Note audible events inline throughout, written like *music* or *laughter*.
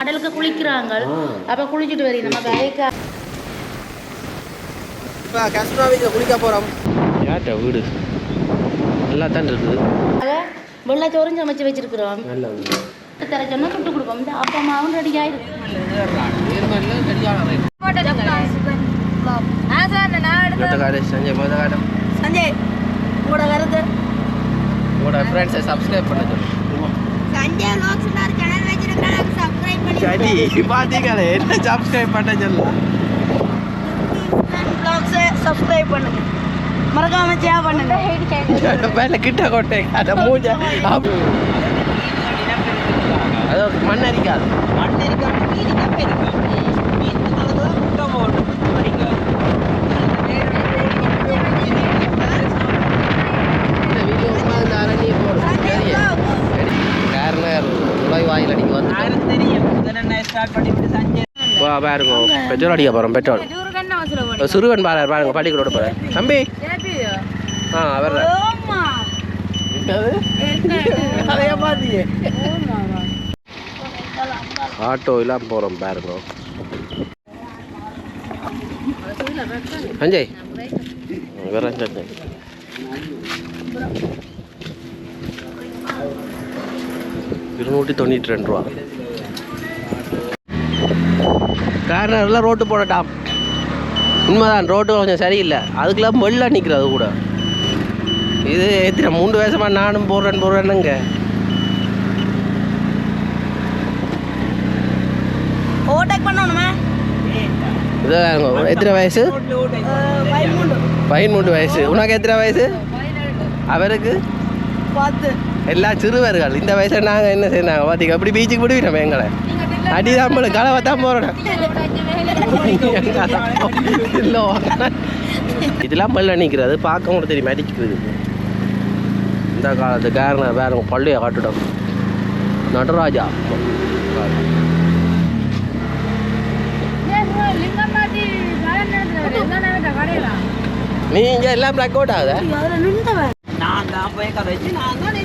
கடலுக்கு குளிக்கிறாங்க. அப்ப குளிச்சுட்டு வரீங்க நம்ம பைக்கா இப்போ கஸ்டமர் குளிக்க போகிறோம் யார்கிட்ட வீடு? நல்லா தான் இருக்குது வெள்ளை சோறும் சமைச்சு வச்சிருக்கிறோம். தர சொன்னா சுட்டு கொடுப்போம். இந்த அப்பா மாவும் ரெடி ஆயிருக்கு காடு சஞ்சய் போத காடு சஞ்சய் கருத்து? உங்களோட ஃப்ரெண்ட்ஸை சப்ஸ்கிரைப் பண்ண சொல்லு. சஞ்சய் வ்ளாக்ஸ் சேனல் வச்சிருக்காங்க சரி பார்த்தீங்களே என்ன சப்ஸ்கிரைப் பண்ண சொல்லலாம் வ்ளாக்ஸ் சப்ஸ்கிரைப் பண்ணுங்க. மறக்காம ஷேர் பண்ணுங்க. *laughs* மேல கிட்ட கொட்டை அதை மூஞ்ச. அது ஒரு மண் அரிக்காது இந்த வீடியோ உட்காந்து அரணியே போடும் சரி காரணம் நுழைவாயில் அடிக்க வந்து வா பாருங்க பெட்ரோல் அடிக்க போகிறோம் பெட்ரோல். சிறுவன் பாரு பாருங்க பள்ளிக்கூட போகிறேன் தம்பி. ஆ அவர் ஆட்டோ எல்லாம் போகிறோம் பாருங்க சஞ்சய் வரேன் சஞ்சய் இருநூற்றி தொண்ணூற்றி ரெண்டு ரூபா. கார்னர்லாம் ரோட்டு போடட்டாம். உண்மைதான் ரோட்டு கொஞ்சம் சரியில்லை. அதுக்கெல்லாம் வெள்ள நிற்கிறது கூட. இது எத்தனை மூன்று வருஷமா நானும் போடுறேன் போடுறேன்னுங்க. ஓவர்டேக் பண்ணணுமே? எத்தனை வயசு? பதிமூன்று வயசு. உனக்கு எத்தனை வயசு? அவருக்கு? எல்லாம் சிறுவர்கள். இந்த வயசுல நாங்கள் என்ன செய்யறாங்க? பார்த்தீங்க அப்படி பீச்சுக்கு விடுவிட்டோம் எங்களை. அடிதான் போல கலவை தான் போகிறோம் இதெல்லாம் பல்ல நிற்கிறது பார்க்க கூட தெரியும் அடிச்சுக்குது இந்த காலத்து காரணம் வேற பள்ளியை காட்டுடும் நடராஜா. நீங்க எல்லாம் பிளாக் அவுட் ஆகுதா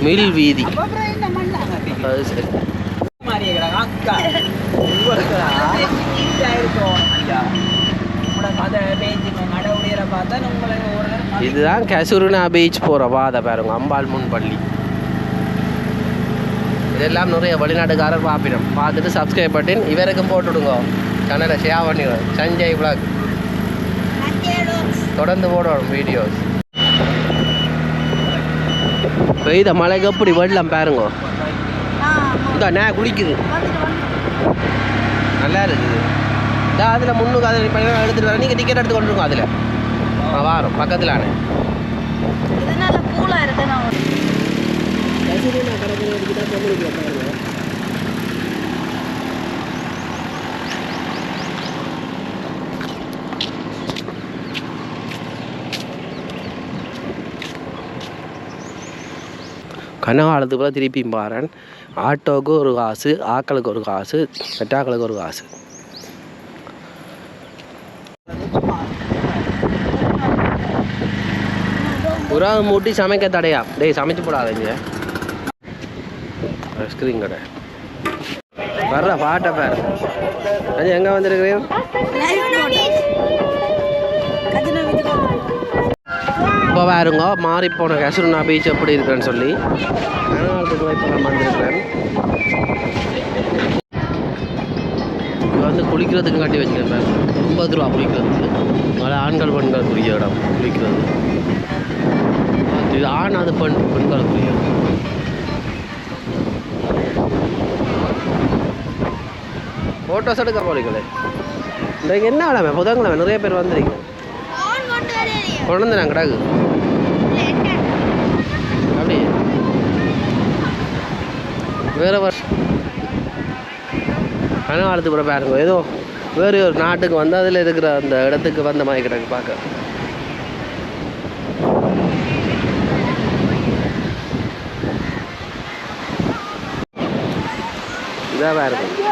மில் வீதி. அது சரி. இதுதான் கசூர்னா பீச் போகிற பாதை பாருங்க அம்பாள் முன் பள்ளி இதெல்லாம் நிறைய வெளிநாட்டுக்காரர் பார்ப்பிடும் பார்த்துட்டு சப்ஸ்கிரைப் பண்ணி இவருக்கும் போட்டுடுங்க சேனலை ஷேர் பண்ணிடுவோம் சஞ்சய் பிளாக் தொடர்ந்து போடுவோம் வீடியோஸ் பெய்த மழைக்கு எப்படி வெள்ளம் பாருங்க இந்த நே குளிக்குது. நல்லா இருக்குது. இந்த அதில் முன்னுக்கு அதில் எடுத்துகிட்டு வர நீங்கள் டிக்கெட் எடுத்து கொண்டுருங்க அதில். ஆ வாரம் பக்கத்தில் ஆனே இதனால கூலா இருக்கு? நான் கனகாலத்துக்கு போல திருப்பி பாறேன் ஆட்டோவுக்கு ஒரு காசு ஆக்களுக்கு ஒரு காசு பெட்டாக்களுக்கு ஒரு காசு. புறாவை மூட்டி சமைக்க தடையா? டேய் சமைச்சு போடாதீங்க ஐஸ்கிரீம் கடை. வர்ற பாட்டை பாரு. அது எங்கே வந்திருக்கிறீங்க? இப்போ வேறுங்க மாறி போன கசுருனா பீச் எப்படி இருக்குன்னு சொல்லி. கனகாலத்துக்கு இப்போ நான் வந்திருக்கிறேன். இங்கே வந்து குளிக்கிறதுக்கு கட்டி வச்சுக்கிறேன் ஐம்பது ரூபா குளிக்கிறதுக்கு. அதனால் ஆண்கள் பெண்கள் குளிக்க இடம் குளிக்கிறது. இது ஆண் அது பெண் பெண்கள் குளிக்கிறது. ஃபோட்டோஸ் எடுக்க போறீங்களே. இன்றைக்கு என்ன கிழமை புதன்கிழமை நிறைய பேர் வந்துருக்கீங்க. குழந்தை நான் கிடக்கு. அப்படி வேற வருஷம் கனகாலத்து கூட பாருங்க. ஏதோ வேறு ஒரு நாட்டுக்கு வந்து அதில் இருக்கிற அந்த இடத்துக்கு வந்த மாதிரி கிடக்கு பார்க்க இதாக இருக்கும்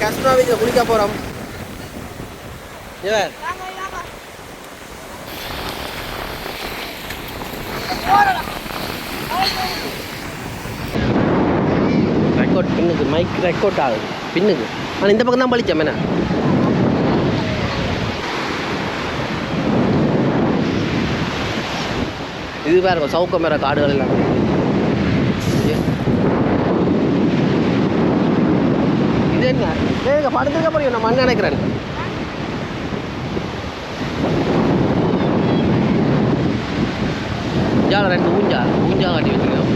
நாங்கள் வீட்டில் குளிக்க போகிறோம் இவர். ரெக்கார்ட் பின்னுக்கு மைக் ரெக்கார்ட் ஆகுது. பின்னுக்கு ஆனால் இந்த பக்கம் தான் பழிச்சேன் என்ன இது பாருங்க சவுக்க மேற காடுகள் எல்லாம் ஏ. இது ஏங்க படத்துக்கு அப்புறம் நான் நினைக்கிறேன் ஊஞ்சால ரெண்டு ஊஞ்சால் ஊஞ்சா காட்டி வச்சுக்கிறோம்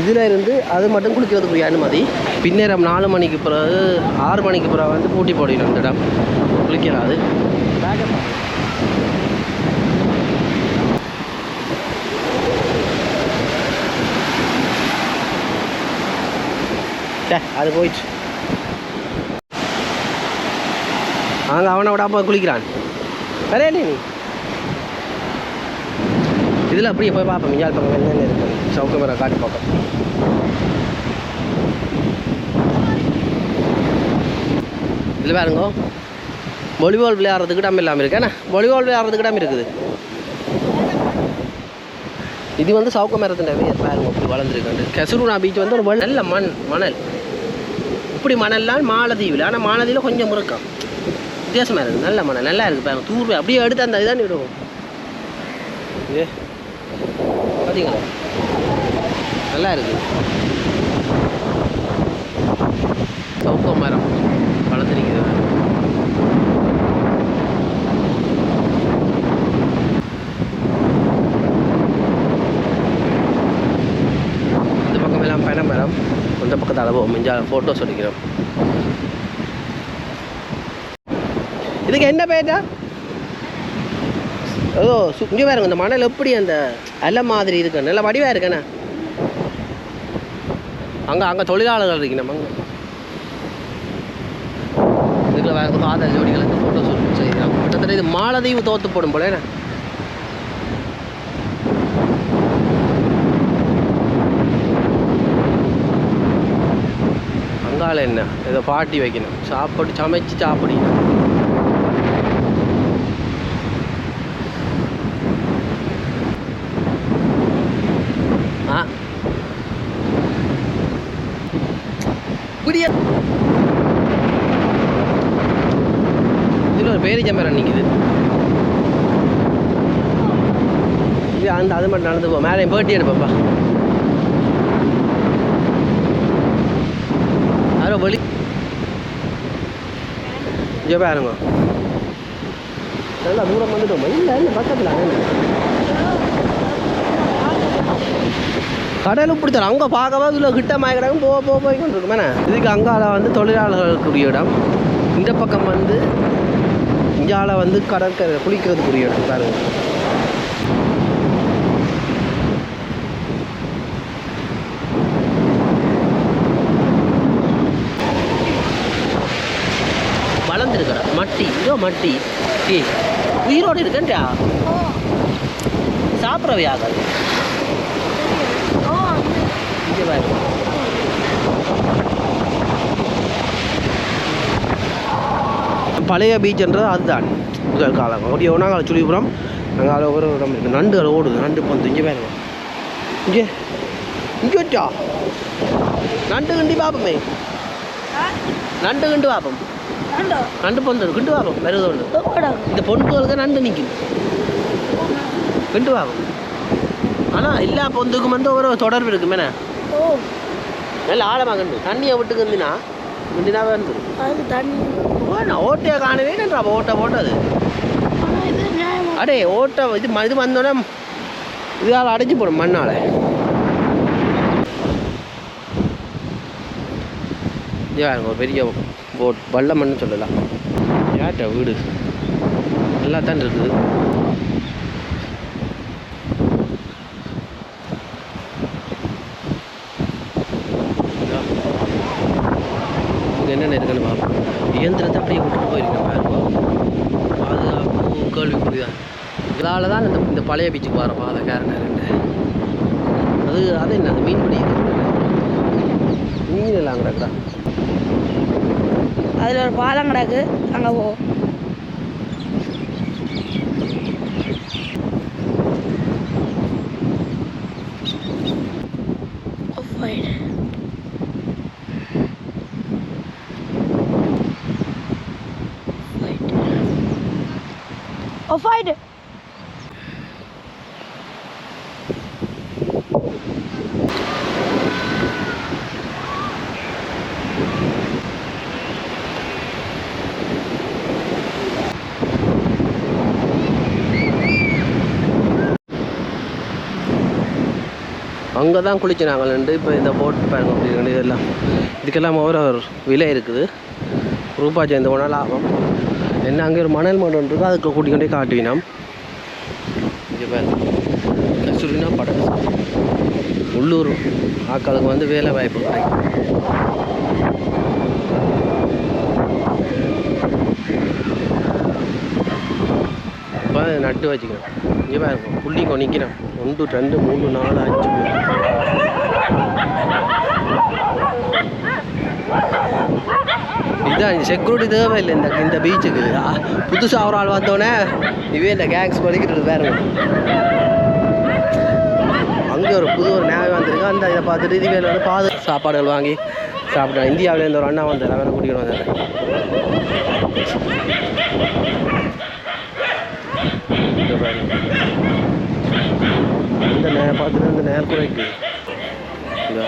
இதில் இருந்து அது மட்டும் குளிக்கிறதுக்குரிய அனுமதி பின்னேரம் நாலு மணிக்கு பிறகு ஆறு மணிக்கு பிறகு வந்து பூட்டி போடணும் இந்த இடம். குளிக்கிறாது. அது போயிடுச்சு. அங்கே அவனை விடாம குளிக்கிறான். வரையா நீ? இதில் அப்படியே போய் பார்ப்போம். மிஞ்சால் பக்கம் என்னென்ன இருக்கு. சவுக்கு மரம் காட்டு பார்ப்போம் இதில் பாருங்க. வாலிபால் விளையாடுறதுக்கு டம் இல்லாமல் இருக்கு. என்ன? வாலிபால் விளையாடுறதுக்கு டம் இருக்குது. இது வந்து சவுக்க மரத்தின் வேர் பாருங்க அப்படி வளர்ந்துருக்கு கெசருனா பீச் வந்து ஒரு மண் நல்ல மண் மணல். இப்படி மணல்லாம் மாலதீவில் ஆனால் மாலதீவில் கொஞ்சம் முறுக்கம். வித்தியாசமாக இருக்குது நல்ல மணல் நல்லா இருக்குது பாருங்க. தூர்வை அப்படியே எடுத்து அந்த இதுதான் விடுவோம் ஏ பார்த்தீங்களா நல்லா இருக்குது சவுக்க மரம் வளர்ந்துருக்குது இந்த பக்கம் எல்லாம் பனை மரம் இந்த அளவு மிஞ்சா ஃபோட்டோஸ் எடுக்கிறோம். இதுக்கு என்ன பேட்டா ஏதோ இங்கே பாருங்க இந்த மணல் எப்படி அந்த அலை மாதிரி இருக்கு? நல்ல வடிவாக இருக்கண்ணே அங்கே அங்கே தொழிலாளர்கள் இருக்கணும் அங்கே. இதுக்குள்ள வேறு காதல் ஜோடிகளுக்கு ஃபோட்டோ ஷூட் செய்யலாம். கிட்டத்தட்ட இது மாலதீவு தோத்து போடும் போல என்ன என்ன? ஏதோ பாட்டி வைக்கணும். சாப்பாடு சமைச்சு சாப்பிடணும் ஆ. புரிய. இதில் ஒரு பேரிச்ச மரம் நிற்குது இது அந்த அது மட்டும் நடந்து போ. மேலே பேட்டி எடுப்பப்பா இங்கே பாருங்க. நல்லா தூரம் வந்துட்டோமா. இல்லை இல்லை பக்கத்தில் கடல் இப்படி தரும் அங்கே பார்க்கவா இதில் கிட்ட மாய்க்கிடாங்க போக போக போய் கொண்டு இருக்கும் இதுக்கு அங்கால வந்து தொழிலாளர்களுக்குரிய இடம். இந்த பக்கம் வந்து இங்கால வந்து கடற்கரை குளிக்கிறதுக்குரிய இடம். பாருங்க. மட்டி ஏய் உயிரோடு இருக்கேன்டா சாப்பிட்றவே ஆகாது. இங்கே பாரு. பழைய பீச்ன்றது அதுதான். முதல் காலம். அப்படியே ஒன்றாங்கால சுழிபுரம் அங்கே ஒரு இடம் இருக்குது நண்டு அது ஓடுது. நண்டு பந்து. இங்கே பாருங்க இங்கே. இங்கே வச்சா. நண்டு கிண்டி பார்ப்போமே நண்டு கிண்டு பார்ப்போம் கண்டோ கிண்டு பார்ப்போம் வருது எப்படா இந்த பொண்ணுகளுக்கு நண்டு நிற்கும் கிண்டு பார்ப்போம் ஆனால் எல்லா பொந்துக்கும் வந்து ஒரு தொடர்பு இருக்குமேண்ணே ஓ நல்ல ஆழமாக கண்டு தண்ணியை விட்டு கந்தினா தண்ணி நான் ஓட்டையை காணவே நன்றா ஓட்டை போட்டது அடே ஓட்டை இது இது வந்தோடனே இதால் அடைஞ்சு போடும் மண்ணால் ஒரு பெரிய போட் வல்லமன்னு சொல்லலாம். யார்கிட்ட வீடு? நல்லா தான் இருக்குது என்னென்ன இருக்குன்னு பார்ப்போம் இயந்திரத்தை அப்படியே விட்டுட்டு போயிருக்கேன் பாருங்க பாதுகாப்பு கேள்விக்குறிதான் இதால் தான் இந்த இந்த பழைய பீச்சுக்கு வர பாதை காரணம் அது அது என்ன? அது மீன்பிடி மீன் எல்லாம் கிடக்குதா? அதில் ஒரு பாலம் கிடக்கு அங்கே போ. Off it. அங்கே தான் குளிச்சு இப்போ இந்த போட் பேங்க் அப்படி இதெல்லாம். இதுக்கெல்லாம் ஒரு ஒரு விலை இருக்குது. ரூபா சேர்ந்து போனால் லாபம். என்ன அங்கே ஒரு மணல் மடம் இருக்குது அதுக்கு கூட்டி கொண்டே காட்டுவினோம் இங்கே பாருங்க கஸ்தூரினா படகு. உள்ளூர் ஆக்களுக்கு வந்து வேலை வாய்ப்பு கிடைக்கும். நட்டு வச்சுக்கணும் இங்கே பாருங்க புள்ளி நிற்கிறோம் ஒன்று ரெண்டு மூணு நாலு அஞ்சு இதுதான் செக்யூரிட்டி தேவை இல்லை இந்த இந்த பீச்சுக்கு புதுசாக ஒரு ஆள் வந்தோடனே இவே இந்த கேங்ஸ் படிக்கிறது பாருங்க. அங்கே ஒரு புது ஒரு நியாயம் வந்திருக்கு. அந்த இதை பார்த்துட்டு இதுவே வந்து பாது சாப்பாடுகள் வாங்கி சாப்பிட்டேன் இந்தியாவிலேருந்து ஒரு அண்ணா வந்தார். அவரை கூட்டிகிட்டு வந்தார் இங்க பாருங்க. இந்த நே பார்த்துட்டு இந்த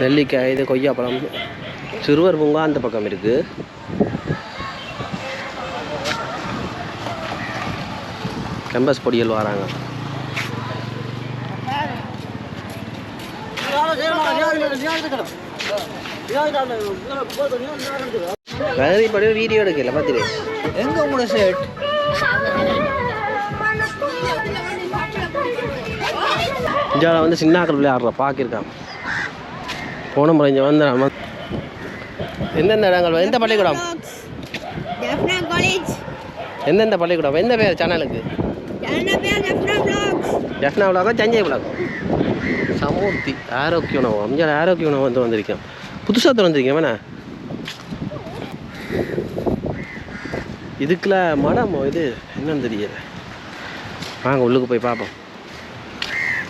நெல்லிக்காய் இது கொய்யாப்பழம் சிறுவர் பூங்கா அந்த பக்கம் இருக்குது கம்பஸ் பொடியல் வராங்க. வேறு படி வீடியோ எடுக்கல பார்த்துட்டு எங்கே உங்களோட ஷர்ட் இந்தியாவில் வந்து சின்னாக்கள் விளையாடுற பார்க்கிருக்கான் போன முறை இங்கே வந்து நம்ம எந்தெந்த இடங்கள் எந்த பள்ளிக்கூடம். எந்தெந்த பள்ளிக்கூடம் எந்த பேர் சேனலுக்கு. ஜஃப்னா விளாகோ சஞ்சய் விளாகோ சமூர்த்தி ஆரோக்கிய உணவு அம்ஜார் ஆரோக்கிய உணவு வந்து வந்திருக்கேன். புதுசாக திறந்திருக்கேன் வேணா இதுக்குள்ள மனம் இது? என்னன்னு தெரியல. வாங்க உள்ளுக்கு போய் பார்ப்போம்.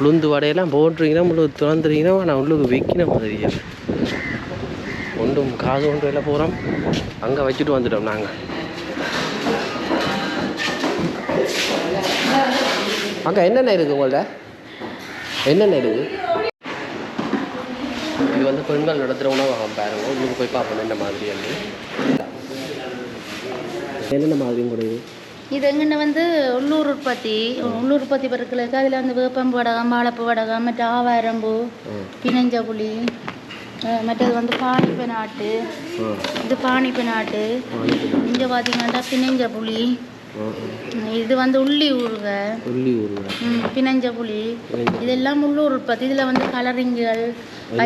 உளுந்து வடையெல்லாம் போட்டுறீங்கன்னா உள்ளுக்கு திறந்துறீங்கன்னா நான் உள்ளுக்கு வைக்கணும் மாதிரியா? ஒன்றும் காது ஒன்று எல்லாம் போகிறோம் அங்கே வச்சுட்டு வந்துட்டோம் நாங்கள் அங்கே என்னென்ன இருக்குது உங்கள்ட்ட? என்னென்ன இருக்குது இது வந்து பெண்கள் நடத்துகிற உணவகம் பாருங்க. உங்களுக்கு போய் பார்ப்போம் என்ன மாதிரி அப்படின்னு. என்னென்ன மாதிரியும் கூட இது எங்கன்னு வந்து உள்ளூர் உற்பத்தி. உள்ளூர் உற்பத்தி பொருட்களுக்கு அதில் வந்து வேப்பம்பு வடகம் வாழைப்பு வடகம் மற்ற ஆவாரம்பூ பிணைஞ்ச புளி மற்றது வந்து பானிப்பு நாட்டு. இது பானிப்பு நாட்டு. இங்கே பார்த்தீங்கன்னா பிணைஞ்ச புளி இது வந்து உள்ளி ஊறுக. உள்ளி பிணைஞ்ச புளி இதெல்லாம் உள்ளூர் உற்பத்தி. இதில் வந்து கலரிங்கள்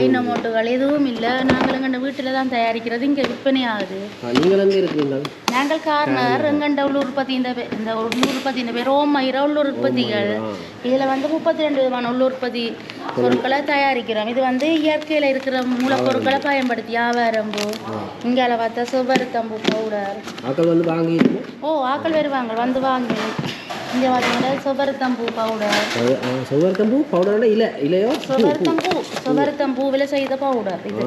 ஐநமோட்டுகள் எதுவும் இல்லை. நாங்கள் எங்கள் வீட்டில் தான் தயாரிக்கிறது. இங்கே விற்பனை ஆகுது. நீங்கள் எங்கே இருக்கீங்க நாங்கள் கார்னர் எங்கண்ட உள்ளூர் உற்பத்தி இந்த இந்த உள்ளூர் உற்பத்தி இந்த பேர் ரோமயிர உள்ளூர் உற்பத்திகள். இதில் வந்து முப்பத்தி ரெண்டு விதமான உள்ளூர் உற்பத்தி பொருட்களை தயாரிக்கிறோம். இது வந்து இயற்கையில் இருக்கிற மூலப்பொருட்களை பயன்படுத்தி ஆவாரம்பூ இங்கால பார்த்தா சுவருத்தம்பூ பவுடர். ஆக்கள் வந்து வாங்கிட்டு ஓ ஆக்கள் வருவாங்க வந்து வாங்கி. இங்கே பார்த்தீங்கன்னா சுவருத்தம்பூ பவுடர் சுவர்த்தம்பூ பவுடரோட இலை இலையோ? சுவருத்தம்பூ சுவருத்தம்பூவில் செய்த பவுடர் இது.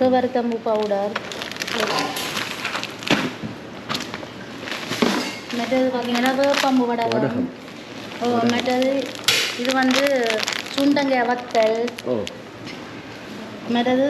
சுவருத்தம்பூ பவுடர் மற்றது பார்த்தீங்கன்னா வேப்பம்பு வடகம். ஓ மற்றது இது வந்து சுண்டங்காய் வத்தல் மற்றது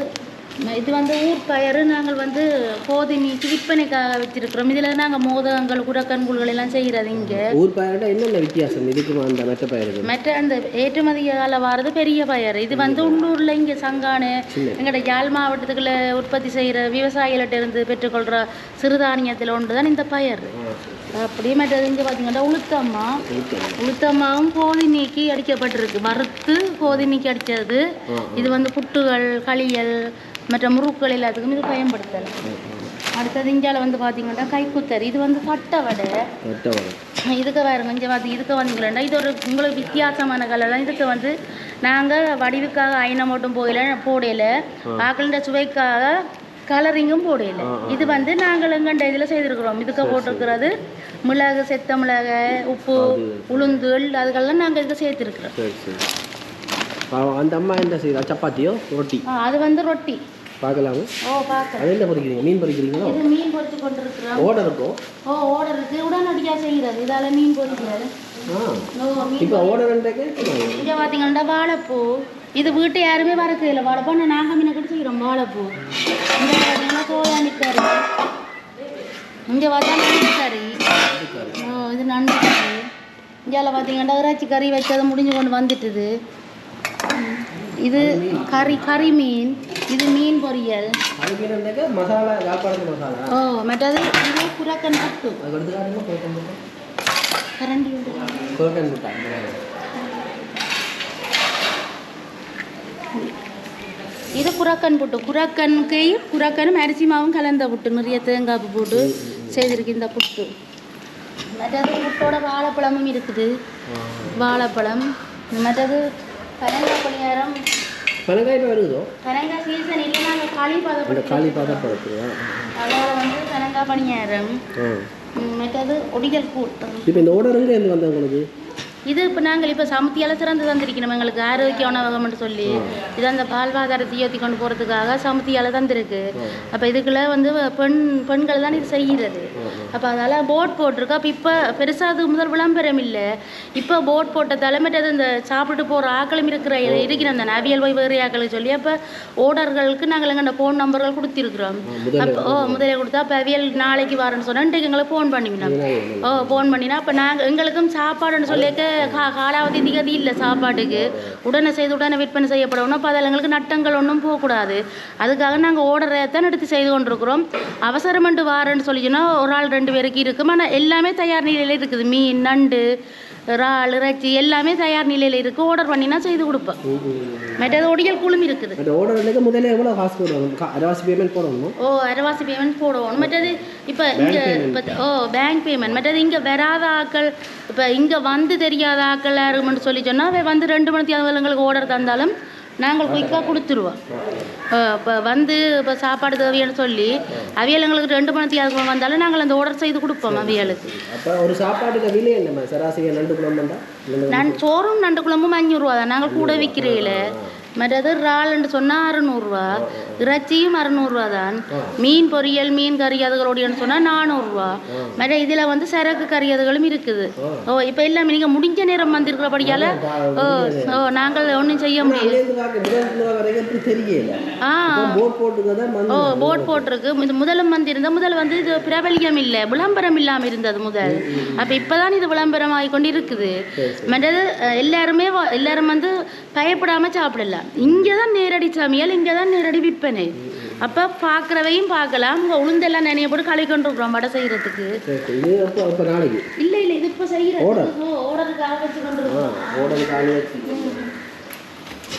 இது வந்து ஊர் பயறு நாங்கள் வந்து கோதி நீக்கி விற்பனைக்காக வச்சிருக்கிறோம். இதில் நாங்கள் மோதகங்கள் குடக்கன்குள்கள் எல்லாம் செய்கிறது இங்கே. ஊர் பயிரோட என்னென்ன வித்தியாசம்? இதுக்கு அந்த மற்ற பயிருக்கு மற்ற அந்த ஏற்றுமதியால் வாரது பெரிய பயர் இது வந்து உள்ளூரில் இங்கே சங்கானு எங்களோட யாழ் மாவட்டத்துக்குள்ள உற்பத்தி செய்கிற விவசாயிகள்ட்ட இருந்து பெற்றுக்கொள்கிற சிறுதானியத்தில் ஒன்று தான் இந்த பயர் அப்படியே மற்றது இங்கே பார்த்தீங்கன்னா உளுத்தம்மா. உளுத்தம்மாவும் கோதி நீக்கி அடிக்கப்பட்டிருக்கு. வறுத்து கோதி நீக்கி அடித்தது இது வந்து புட்டுகள் களியல் மற்ற முறுக்குகள் எல்லாத்துக்கும் இது பயன்படுத்தலாம் அடுத்தது இந்தியாவில் வந்து பார்த்தீங்கன்னா கைக்குத்தர் இது வந்து பட்டை வடை. இதுக்கு வேறுங்க இங்கே வந்து இதுக்கு வந்தீங்களா இது ஒரு உங்களுக்கு வித்தியாசமான கலர் தான். இதுக்கு வந்து நாங்கள் வடிவுக்காக ஐனை மட்டும் போயில போடையில ஆக்களின் சுவைக்காக கலரிங்கும் போடையில இது வந்து நாங்கள் எங்கண்ட இதில் செய்திருக்கிறோம். இதுக்கு போட்டிருக்கிறது மிளகு செத்த மிளகு உப்பு உளுந்துகள் அதுக்கெல்லாம் நாங்கள் இதுக்கு சேர்த்துருக்குறோம். சரி சரி. பாவம், அந்த அம்மா என்ன செய்யுதா சப்பாத்தியோ? ரொட்டி? அது வந்து ரொட்டி. பார்க்கலாமா? ஓ பார்க்க அது என்ன பொறிக்கிறீங்க? மீன் பொறிக்கிறீங்களோ? இது மீன் பொரிச்சு கொண்டிருக்கிறோம். ஓடர் இருக்கும் ஓ ஓடுறது உடனடியாக செய்கிறது இதால் மீன் மீன் இப்போ ஓடர்ன்றக்கு இங்கே பார்த்தீங்கன்னா வாழைப்பூ. இது வீட்டை யாருமே வரக்கு இல்லை. வாழைப்பூ. ஆனால் நாங்கள் மீனக்கட்டு செய்கிறோம் வாழைப்பூ. இங்கே பார்த்தீங்கன்னா சோயானி கறி. இங்கே பார்த்தா நண்டு கறி. ஓ இது நண்டு கறி. இங்கே பார்த்தீங்கன்னா இறைச்சி கறி வச்சது முடிஞ்சு கொண்டு வந்துட்டுது. இது கறி கறி மீன். இது மீன் பொரியல். மசாலா ஓ மற்றது இது புறக்கன் புட்டு. கரண்டி இது குரக்கன் புட்டு. குரக்கனுக்கையும் குரக்கனும் அரிசி மாவும் கலந்த புட்டு. நிறைய தேங்காய் போட்டு செய்திருக்கு இந்த புட்டு. மற்றது புட்டோட வாழைப்பழமும் இருக்குது. வாழைப்பழம். மற்றது பனங்காய் பணியாரம். பனங்காய் இப்போ வருதோ பனங்காய் சீசன் இல்லை நாங்கள் களி அந்த பதப்பட்டு காளி பதப்படுத்துறியா அதோட வந்து பனங்காய் பணியாரம். மற்றது ஒடிகள் கூட்டம் இப்போ இந்த ஓடர் எங்கே இருந்து வந்தது உங்களுக்கு? இது இப்போ நாங்கள் இப்போ சமத்தியால் சிறந்து தந்திருக்கணும் எங்களுக்கு ஆரோக்கிய உணவகம்னு சொல்லி. இது அந்த வாழ்வாதாரத்தை ஏற்றி கொண்டு போகிறதுக்காக சமத்தியால் தந்திருக்கு அப்போ இதுக்குள்ள வந்து பெண் பெண்கள் தான் இது செய்கிறது. அப்போ அதால் போட் போட்டிருக்கு அப்போ இப்போ பெருசாக அது முதல் விளம்பரம் இல்லை. இப்போ போட் போட்ட தலைமைட்டது இந்த சாப்பிட்டு போகிற ஆக்களும் இருக்கிற இருக்கிற அந்த நவியல் போய் வேறு ஆக்களுக்கு சொல்லி அப்போ ஓடர்களுக்கு நாங்கள் எங்கள் ஃபோன் நம்பர்கள் கொடுத்திருக்கிறோம். அப்போ ஓ முதலே கொடுத்தா அப்போ அவியல் நாளைக்கு வரேன்னு சொன்னால் இன்றைக்கு எங்களுக்கு ஃபோன் பண்ணிவினோம் ஓ ஃபோன் பண்ணினா அப்போ நாங்கள் எங்களுக்கும் சாப்பாடுன்னு சொல்லிக்க கா காலாவதி திகதி இல்லை சாப்பாட்டுக்கு. உடனே செய்து உடனே விற்பனை செய்யப்படணும் அப்போ அதில் எங்களுக்கு நட்டங்கள் ஒன்றும் போகக்கூடாது. அதுக்காக நாங்கள் ஓர்டரை தான் எடுத்து செய்து கொண்டிருக்கிறோம். அவசரமண்டு வாரன்னு சொல்லிச்சுன்னா ஒரு ஆள் ரெண்டு பேருக்கு இருக்கும்? ஆனால் எல்லாமே தயார் நிலையில் இருக்குது. மீன் நண்டு இறால் இறைச்சி எல்லாமே தயார் நிலையில் இருக்குது ஆர்டர் பண்ணினா செய்து கொடுப்போம் மற்றது ஒடியல் கூழும் இருக்குது. முதல்ல எவ்வளோ காசு போடணும்? அரைவாசி பேமெண்ட் போடணும்? ஓ அரைவாசி பேமெண்ட் போடுவோம் மற்றது இப்போ இங்கே இப்போ ஓ பேங்க் பேமெண்ட் மற்றது இங்கே வராத ஆக்கள் இப்போ இங்கே வந்து தெரியாத ஆக்கள் யாருமென்று சொல்லி சொன்னால் வந்து ரெண்டு மணி எங்களுக்கு ஆர்டர் தந்தாலும் நாங்கள் குயிக்காக கொடுத்துருவோம். இப்போ வந்து இப்போ சாப்பாடு தேவைன்னு சொல்லி அவியல் எங்களுக்கு ரெண்டு மணி அதுக்கு வந்தாலும் நாங்கள் அந்த ஆர்டர் செய்து கொடுப்போம் அவியலுக்கு. அப்போ ஒரு சாப்பாட்டுக்கு விலை என்ன சராசரி நண்டு குழம்புண்டா? நான் சோறும் நண்டு குழம்பும் அஞ்சூறுரூவா தான். நாங்கள் கூட விற்கிறீங்கள மற்றது இறால்னு சொன்னால் அறுநூறுவா. இறைச்சியும் அறுநூறுவா தான். மீன் பொரியல் மீன் கறி அதுகளோடையன்னு சொன்னால் நானூறுரூவா மற்ற இதில் வந்து சரக்கு கறி அதுகளும் இருக்குது. ஓ. இப்போ எல்லாமே நீங்கள் முடிஞ்ச நேரம் வந்திருக்கிறபடியால் ஓ ஓ நாங்கள் ஒன்றும் செய்ய முடியாது ஆ. தான் ஓ போட் போட்டிருக்கு. இது முதலும் வந்து இருந்தால் முதல் வந்து இது பிரபலியம் இல்லை விளம்பரம் இல்லாமல் இருந்தது முதல். அப்போ இப்போதான் இது விளம்பரம் ஆகி கொண்டு இருக்குது மற்றது எல்லாருமே எல்லாரும் வந்து பயப்படாமல் சாப்பிடலாம் இங்கே தான் நேரடி சமையல் இங்கே தான் நேரடி விற்பனை. அப்போ பார்க்குறவையும் பார்க்கலாம் உங்க உளுந்தெல்லாம் நினைய போட்டு களை கொண்டிருக்கிறோம் வடை செய்கிறதுக்கு இல்லை இல்லை இது இப்போ செய்கிறோம். ஓடருக்காக வச்சு கொண்டு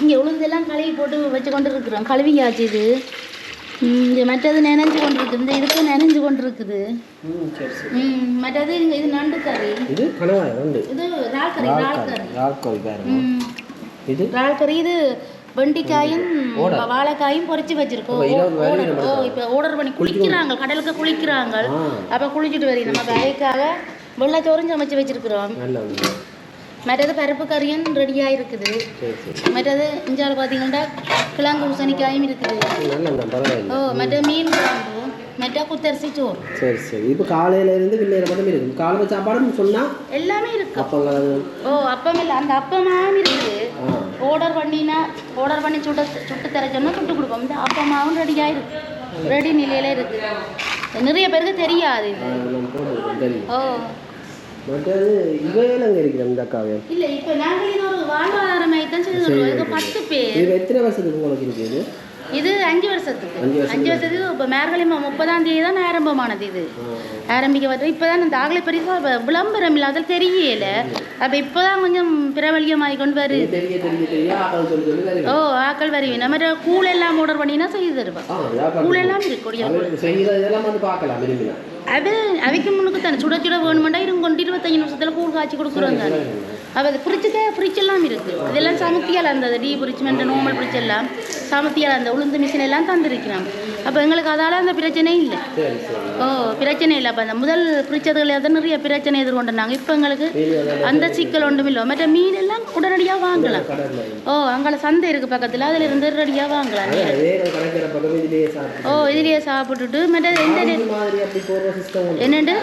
இங்கே உளுந்தெல்லாம் கழுவி போட்டு வச்சு கொண்டு இருக்கிறோம் கழுவியாச்சு இது. இங்கே மற்றது நினைஞ்சு கொண்டு இருக்குது இந்த இதுக்கு நினைஞ்சு கொண்டு இருக்குது மற்றது இங்க இது நண்டு கறி. இது இது இறால் கறி இறால் கறி. இது? இறால் கறி இது வெண்டிக்காயும் வாழைக்காயும் பொரிச்சு வச்சிருக்கோம். இப்போ ஆர்டர் பண்ணி குளிக்கிறாங்க. கடலுக்கு குளிக்கிறாங்க. அப்போ குளிச்சுட்டு வரி. நம்ம வேலைக்காக வெள்ளச்சோறும் சமைச்சு வச்சிருக்கிறோம். மற்றது பருப்பு கறியும் ரெடியாக இருக்குது. மற்றது இஞ்சால பார்த்தீங்கன்னா கிழங்கு பூசணிக்காயும் இருக்குது. ஓ மற்ற மீன் குழம்பு. மற்ற குத்தரிசி சோறு சரி சரி இப்போ காலையில இருந்து பிள்ளைய மட்டும் இருக்கும் காலையில் சாப்பாடுன்னு சொன்னா எல்லாமே இருக்கு அப்பங்கள் ஓ அப்பம் இல்லை அந்த அப்பமாவும் இருக்குது ஆர்டர் பண்ணினா ஆர்டர் பண்ணி சுட்ட சுட்டு தர சொன்னா சுட்டு கொடுப்போம் இந்த அப்பமாவும் ரெடியாக இருக்கு ரெடி நிலையில இருக்கு நிறைய பேருக்கு தெரியாது ஓ மற்றது இருக்கிறேன் இந்த அக்காவே இல்லை இப்போ நாங்கள் இது ஒரு வாழ்வாதார மையத்தான் செய்து பத்து பேர் இது எத்தனை வருஷத்துக்கு உங்களுக்கு இருக்குது இது அஞ்சு வருஷத்துக்கு. அஞ்சு வருஷத்துக்கு. இப்போ மேர்கழி முப்பதாம் தேதி தான் ஆரம்பமானது இது. ஆரம்பிக்கப்பட்டு இப்போ தான் இந்த ஆகலை பெருசாக விளம்பரம் இல்லாத தெரியல. அப்போ இப்போ தான் கொஞ்சம் பிரபல்யமாகி கொண்டு வருது. ஓ ஆக்கள் வருவீங்க நம்ம கூழ் எல்லாம் ஆர்டர் பண்ணினா செய்து தருவா ஆ வியாபாரம் கூழ் எல்லாம் இருக்கு வந்து அது அவைக்கு முன்னுக்கு தானே சுட சுட வேணுமெண்டா இருங்க கொண்டு இருபத்தஞ்சு நிமிஷத்துல கூழ் காய்ச்சி கொடுக்குறோம் தானே. அப்போ அது ஃப்ரிட்ஜுக்கே ஃப்ரிட்ஜ் எல்லாம் இருக்குது இதெல்லாம் சமத்தியால் அந்த டீ ஃப்ரிட்ஜ் மென்ற நார்மல் ஃப்ரிட்ஜ் எல்லாம் சமத்தியால் அந்த உளுந்து மிஷின் எல்லாம் தந்திருக்கிறாங்க அப்போ எங்களுக்கு அதால் அந்த பிரச்சனை இல்லை. ஓ பிரச்சனை இல்லை. அப்போ அந்த முதல் ஃப்ரிட்ஜதுகளை தான் நிறைய பிரச்சனை எதிர்கொண்டாங்க இப்போ எங்களுக்கு அந்த சிக்கல் ஒன்றும் இல்லை. மற்ற மீன் எல்லாம் உடனடியாக வாங்கலாம். ஓ அங்கே சந்தை இருக்குது பக்கத்தில். அதில் இருந்து ரெடியாக வாங்கலாம். ஓ இதுலேயே சாப்பிட்டுட்டு மற்ற சிஸ்டம் என்னண்டு?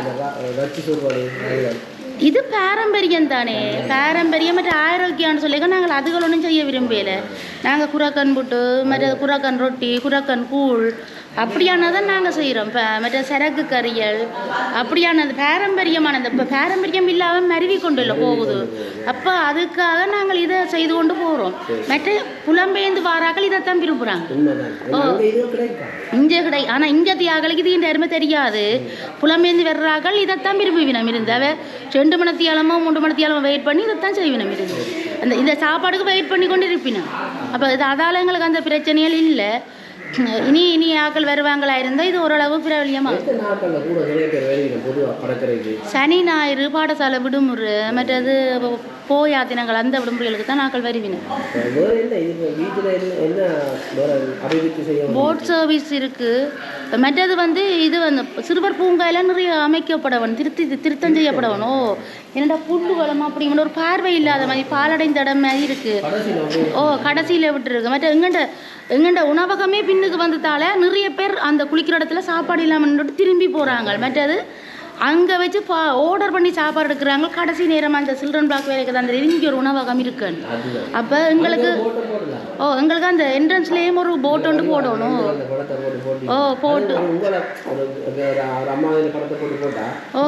இது பாரம்பரியம் தானே? பாரம்பரியம் மற்ற ஆரோக்கியம்னு சொல்லி நாங்கள் அதுகள் ஒன்றும் செய்ய விரும்பலை. நாங்கள் குரக்கன் புட்டு மற்ற குரக்கன் ரொட்டி குரக்கன் கூழ் அப்படியானதை நாங்கள் செய்கிறோம் இப்போ மற்ற சரக்கு கறியல் அப்படியானது பாரம்பரியமானது. இப்போ பாரம்பரியம் இல்லாமல் மருவி கொண்டு இல்லை போகுது. அப்போ அதுக்காக நாங்கள் இதை செய்து கொண்டு போகிறோம் மற்ற புலம்பெயர்ந்து வாராக்கள் இதைத்தான் விரும்புகிறாங்க கிடைக்கும் இங்கே கிடை ஆனால் இங்கே தியாகளுக்கு இது இந்த அருமை தெரியாது. புலம்பெயர்ந்து வர்றார்கள் இதைத்தான் விரும்புவினம் இருந்தவ ரெண்டு மணத்தியாலமோ மூன்று மணத்தியாலமோ வெயிட் பண்ணி இதைத்தான் செய்வினம் இருந்து. அந்த இந்த சாப்பாடுக்கு வெயிட் பண்ணி கொண்டு இருப்பினோம் அப்போ இது அதால் எங்களுக்கு அந்த பிரச்சனைகள் இல்லை. இனி இனி ஆக்கள் வருவாங்களா இருந்தால் இது ஓரளவு பிரபலியமாக எத்தனை நாட்கள்ல கூட நிறைய பேர் வேலைக்கு பொதுவாக கடற்கரைக்கு சனி ஞாயிறு பாடசாலை விடுமுறை மற்றது போயா தினங்கள் அந்த விடுமுறைகளுக்கு தான் நாங்கள் செய்ய போட் சர்வீஸ் இருக்குது மற்றது வந்து இது வந்து சிறுவர் பூங்காயெல்லாம் நிறைய அமைக்கப்படவன் திருத்தி திருத்தம் செய்யப்படவன்? ஓ என்னடா புல்லு வளம் அப்படிங்கிற ஒரு பார்வை இல்லாத மாதிரி பாலடைந்த இடம் மாதிரி இருக்குது ஓ கடைசியில் விட்டுருக்கு. மற்ற எங்கண்ட எங்கண்ட உணவகமே பின்னுக்கு வந்ததால நிறைய பேர் அந்த குளிக்கிற இடத்துல சாப்பாடு இல்லாமல் திரும்பி போகிறாங்க மற்றது அங்கே வச்சு பா ஆர்டர் பண்ணி சாப்பாடு எடுக்கிறாங்க. கடைசி நேரம் அந்த சில்ட்ரன் பிளாக் வேலைக்கு அந்த இங்கே ஒரு உணவகம் இருக்குன்னு அப்போ எங்களுக்கு ஓ எங்களுக்கு அந்த என்ட்ரன்ஸ்லேயும் ஒரு போட் ஒன்று போடணும். ஓ போட்டு. ஓ.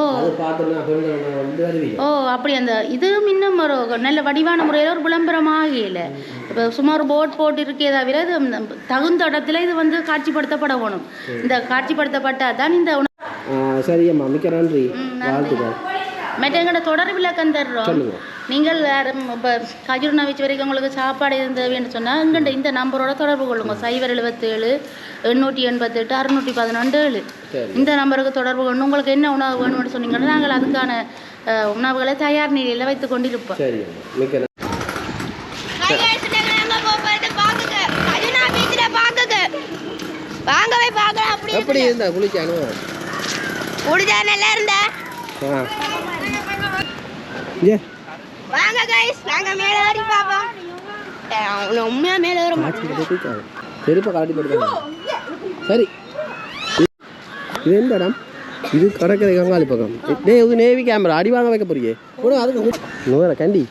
ஓ அப்படி அந்த இதுவும் இன்னும் ஒரு நல்ல வடிவான முறையில் ஒரு விளம்பரம் ஆகல இப்போ சும்மா ஒரு போட் போட்டு இருக்கே தவிர இது தகுந்த இடத்துல இது வந்து காட்சிப்படுத்தப்பட வேணும் இந்த காட்சிப்படுத்தப்பட்டால் தான் இந்த உணவு சரி அம்மா மிக்க நன்றி. வாழ்த்துக்கள். மற்ற எங்களோட தொடர் விளக்கம் தர்றோம். நீங்கள் இப்போ கஜூர்னா வச்சு வரைக்கும் உங்களுக்கு சாப்பாடு இருந்ததுன்னு சொன்னால் எங்கள்கிட்ட இந்த நம்பரோட தொடர்பு கொள்ளுங்க. சைபர் எழுபத்தேழு எண்ணூற்றி எண்பத்தெட்டு அறுநூற்றி பதினொன்று ஏழு. இந்த நம்பருக்கு தொடர்பு கொண்டு உங்களுக்கு என்ன உணவு வேணும்னு சொன்னீங்கன்னா நாங்கள் அதுக்கான உணவுகளை தயார் நிலையில் வைத்து கொண்டிருப்போம். வாங்கவே பார்க்கலாம் அப்படி எப்படி இருந்தா குளிக்க அனுபவம்? குடிச்சா நல்லா இருந்தா? வாங்க கைஸ் நாங்க மேல ஏறி பாப்போம் அவனை உண்மையா மேல ஏற மாட்டேன் செருப்பை காட்டி போடுங்க சரி. இது எந்த இடம்? இது கடற்கரை கங்காளி பக்கம். டே இது நேவி கேமரா. அடி வாங்க வைக்க போறியே. போடு அதுக்கு நுவர கண்டி.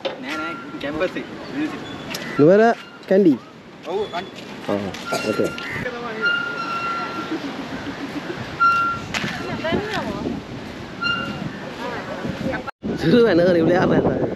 நுவர கண்டி. ஆ 就是那个ไปนึ